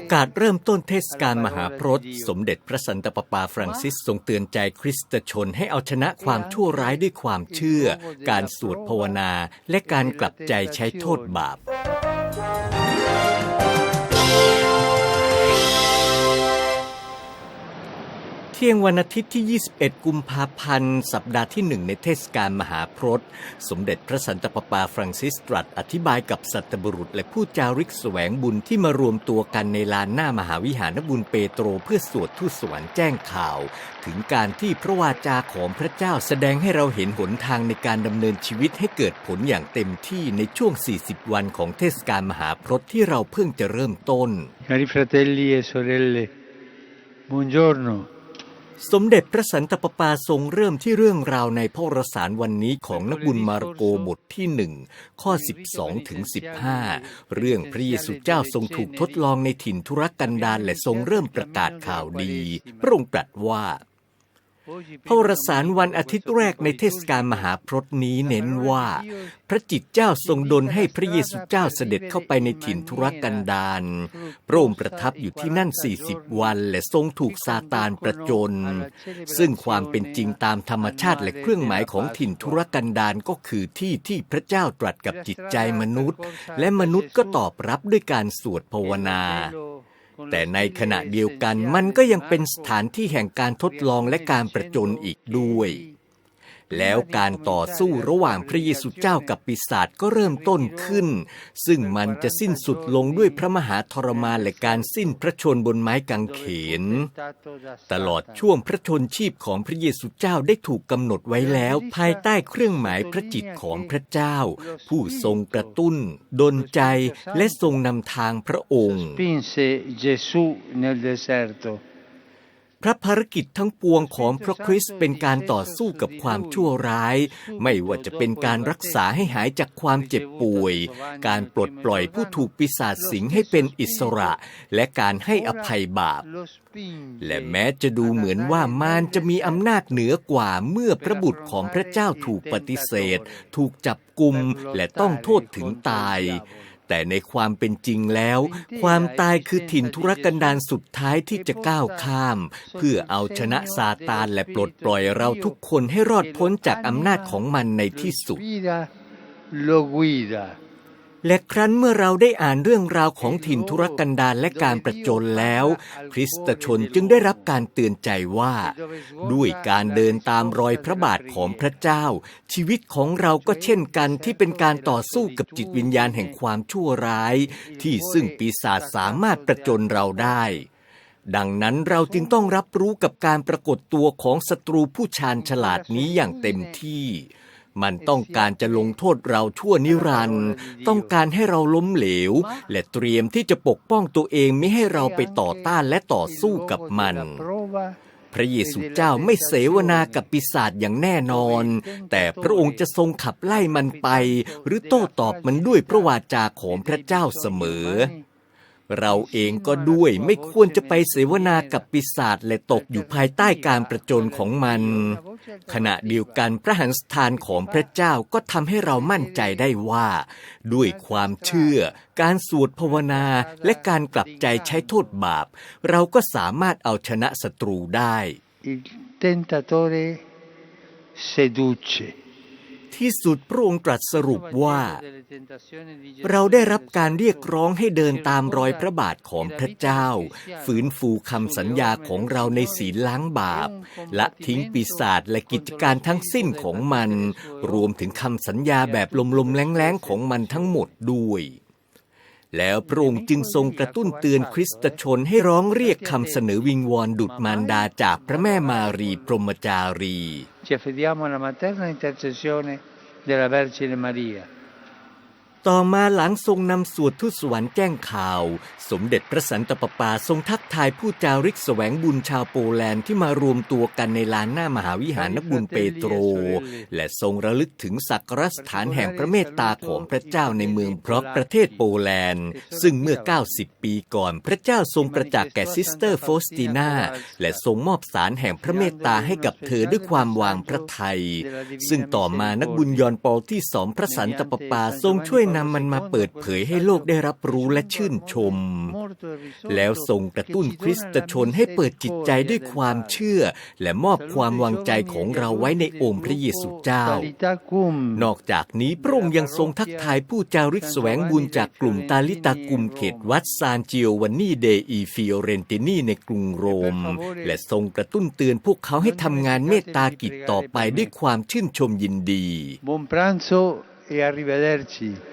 โอกาสเริ่มต้นเทศกาลมหาพรตสมเด็จพระสันตะปาปาฟรังซิสทรงเตือนใจคริสตชนให้เอาชนะความชั่วร้ายด้วยความเชื่อ การสวดภาวนา และการกลับใจใช้โทษบาป ที่ยงวันอาทิตย์ที่ 21 กุมภาพันธ์ สัปดาห์ที่หนึ่งในเทศกาลมหาพรตสมเด็จพระสันตะปาปาฟรังซิสตรัสอธิบายกับสัตบุรุษ และผู้จาริกแสวงบุญที่มารวมตัวกันในลานหน้ามหาวิหารบุญเปโตรเพื่อสวดทูตสวรรค์แจ้งข่าว ถึงการที่พระวาจาของพระเจ้าแสดงให้เราเห็นหนทางในการดำเนินชีวิตให้เกิดผลอย่างเต็มที่ในช่วง 40 วันของเทศกาลมหาพรตที่เราเพิ่งจะเริ่มต้น Cari fratelli e sorelle, buongiorno. สมเด็จพระสันตะปาปาทรงเริ่มที่เรื่องราวในพระรสารวันนี้ของนักบุญมารโกบทที่หนึ่งข้อ 12ถึง15 เรื่องพระเยซูเจ้าทรงถูกทดลองในถิ่นทุรกันดารและทรงเริ่มประกาศข่าวดี พระองค์ตรัสว่า พระวรสารวันอาทิตย์แรกในเทศกาลมหาพรตนี้เน้นว่า พระจิตเจ้าทรงดลให้พระเยซูเจ้าเสด็จเข้าไปในถิ่นทุรกันดารพระองค์ประทับอยู่ที่นั่น 40 วัน และทรงถูกซาตานประจน ซึ่งความเป็นจริงตามธรรมชาติและเครื่องหมายของถิ่นทุรกันดารก็คือที่ที่พระเจ้าตรัสกับจิตใจมนุษย์ และมนุษย์ก็ตอบรับด้วยการสวดภาวนา แต่ในขณะเดียวกันมันก็ยังเป็นสถานที่แห่งการทดลองและการประจนอีกด้วย แล้วการต่อสู้ระหว่างพระเยซูเจ้ากับปีศาจก็เริ่มต้นขึ้น ซึ่งมันจะสิ้นสุดลงด้วยพระมหาทรมานและการสิ้นพระชนบนไม้กางเขน ตลอดช่วงพระชนชีพของพระเยซูเจ้าได้ถูกกำหนดไว้แล้ว ภายใต้เครื่องหมายพระจิตของพระเจ้า ผู้ทรงกระตุ้น ดลใจและทรงนำทางพระองค์ พระภารกิจทั้งปวงของพระคริสต์เป็นการต่อสู้กับความชั่วร้าย ไม่ว่าจะเป็นการรักษาให้หายจากความเจ็บป่วย การปลดปล่อยผู้ถูกปีศาจสิงให้เป็นอิสระ และการให้อภัยบาป Lo spinge และแม้จะดูเหมือนว่ามารจะมีอำนาจเหนือกว่าเมื่อพระบุตรของพระเจ้าถูกปฏิเสธ ถูกจับกุมและต้องโทษถึงตาย แต่ในความเป็นจริงแล้ว ความตายคือถิ่นทุรกันดารสุดท้ายที่จะก้าวข้าม เพื่อเอาชนะซาตานและปลดปล่อยเราทุกคนให้รอดพ้นจากอำนาจของมันในที่สุด Guida, lo guida. และครั้นเมื่อเราได้อ่านเรื่องราวของถิ่นทุรกันดารและการประจนแล้ว คริสตชนจึงได้รับการเตือนใจว่า ด้วยการเดินตามรอยพระบาทของพระเจ้า ชีวิตของเราก็เช่นกันที่เป็นการต่อสู้กับจิตวิญญาณแห่งความชั่วร้าย ที่ซึ่งปีศาจสามารถประจนเราได้ ดังนั้นเราจึงต้องรับรู้กับการปรากฏตัวของศัตรูผู้ชาญฉลาดนี้อย่างเต็มที่ มันต้องการจะลงโทษเราชั่วนิรันดร์ต้องการให้เราล้มเหลว และเตรียมที่จะปกป้องตัวเองไม่ให้เราไปต่อต้านและต่อสู้กับมัน Prova พระเยซูเจ้าไม่เสวนากับปีศาจอย่างแน่นอน แต่พระองค์จะทรงขับไล่มันไป หรือโต้ตอบมันด้วยพระวาจาของพระเจ้าเสมอ เราเองก็ด้วยไม่ควรจะไปเสวนากับปีศาจและตกอยู่ภายใต้การประจนของมัน ขณะเดียวกันพระหันสถานของพระเจ้าก็ทำให้เรามั่นใจได้ว่า ด้วยความเชื่อ การสวดภาวนาและการกลับใจใช้โทษบาป เราก็สามารถเอาชนะศัตรูได้ il tentatore seduce. ที่สุดพระองค์ตรัสสรุปว่า เราได้รับการเรียกร้องให้เดินตามรอยพระบาทของพระเจ้า ฝืนฟูคำสัญญาของเราในศีลล้างบาป และทิ้งปีศาจและกิจการทั้งสิ้นของมัน รวมถึงคำสัญญาแบบลมๆแรงๆของมันทั้งหมดด้วย แล้วพระองค์จึงทรงกระตุ้นเตือนคริสตชนให้ร้องเรียกคำเสนอวิงวอนดุดมารดาจากพระแม่มารีพรหมจารี Ci affidiamo alla materna intercessione della Vergine Maria. ต่อมาหลังทรงนำสวดทุตสวรรค์แจ้งข่าว สมเด็จพระสันตะปาปาทรงทักทายผู้จาริกแสวงบุญชาวโปแลนด์ที่มารวมตัวกันในลานหน้ามหาวิหารนักบุญเปโตร และทรงระลึกถึงสักการสถานแห่งพระเมตตาของพระเจ้าในเมืองเพราะประเทศโปแลนด์ ซึ่งเมื่อ 90 ปีก่อนพระเจ้าทรงประจักษ์แก่ซิสเตอร์โฟสตินาและทรงมอบสารแห่งพระเมตตาให้กับเธอด้วยความวางพระทัยซึ่งต่อมานักบุญยอนปอลที่สองพระสันตะปาปาทรงช่วยนำมันมาเปิดเผยให้โลกได้รับรู้และชื่นชม แล้วทรงกระตุ้นคริสตชนให้เปิดจิตใจด้วยความเชื่อ และมอบความวางใจของเราไว้ในองค์พระเยซูเจ้า นอกจากนี้พระองค์ยังทรงทักทายผู้จาริกแสวงบุญจากกลุ่มตาลิตากุมเขตวัดซานจิโอวันนีเดอีฟิโอเรนตินีในกรุงโรม และทรงกระตุ้นเตือนพวกเขาให้ทำงานเมตตากิจต่อไปด้วยความชื่นชมยินดี Buon pranzo e arrivederci.